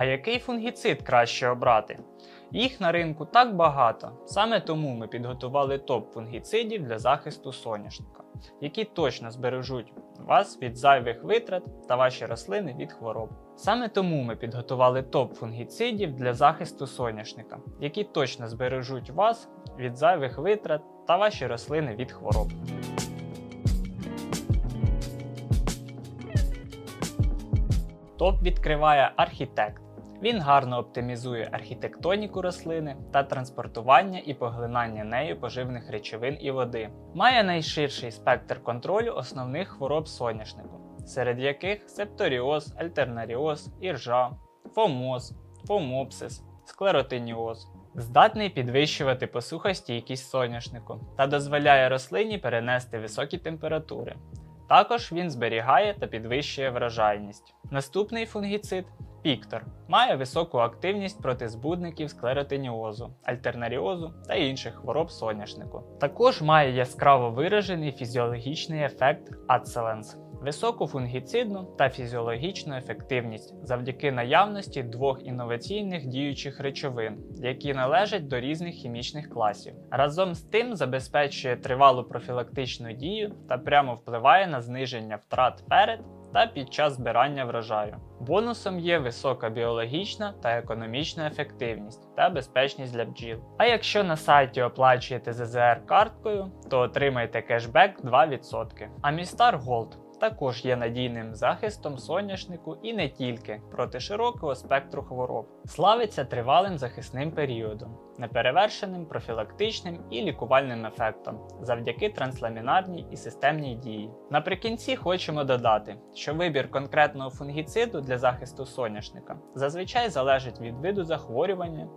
А який фунгіцид краще обрати? Їх на ринку так багато. Саме тому ми підготували топ фунгіцидів для захисту соняшника, які точно збережуть вас від зайвих витрат та ваші рослини від хвороб. Саме тому ми підготували топ фунгіцидів для захисту соняшника, які точно збережуть вас від зайвих витрат та ваші рослини від хвороб. Топ відкриває архітект. Він гарно оптимізує архітектоніку рослини та транспортування і поглинання нею поживних речовин і води. Має найширший спектр контролю основних хвороб соняшнику, серед яких септоріоз, альтернаріоз, іржа, фомоз, фомопсис, склеротиніоз. Здатний підвищувати посухостійкість соняшнику та дозволяє рослині перенести високі температури. Також він зберігає та підвищує врожайність. Наступний фунгіцид Піктор має високу активність проти збудників склеротиніозу, альтернаріозу та інших хвороб соняшнику. Також має яскраво виражений фізіологічний ефект ацеленс, високу фунгіцидну та фізіологічну ефективність завдяки наявності двох інноваційних діючих речовин, які належать до різних хімічних класів. Разом з тим забезпечує тривалу профілактичну дію та прямо впливає на зниження втрат перед та під час збирання врожаю. Бонусом є висока біологічна та економічна ефективність та безпечність для бджіл. А якщо на сайті оплачуєте ЗЗР карткою, то отримаєте кешбек 2%. А Містар Gold також є надійним захистом соняшнику і не тільки проти широкого спектру хвороб. Славиться тривалим захисним періодом, неперевершеним профілактичним і лікувальним ефектом завдяки трансламінарній і системній дії. Наприкінці хочемо додати, що вибір конкретного фунгіциду для захисту соняшника зазвичай залежить від виду захворювання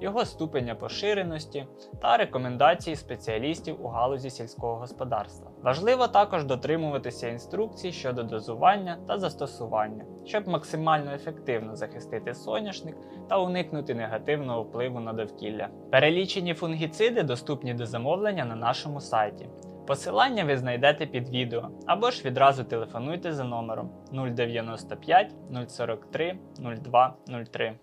його ступеня поширеності та рекомендацій спеціалістів у галузі сільського господарства. Важливо також дотримуватися інструкцій щодо дозування та застосування, щоб максимально ефективно захистити соняшник та уникнути негативного впливу на довкілля. Перелічені фунгіциди доступні до замовлення на нашому сайті. Посилання ви знайдете під відео або ж відразу телефонуйте за номером 095 043 02 03.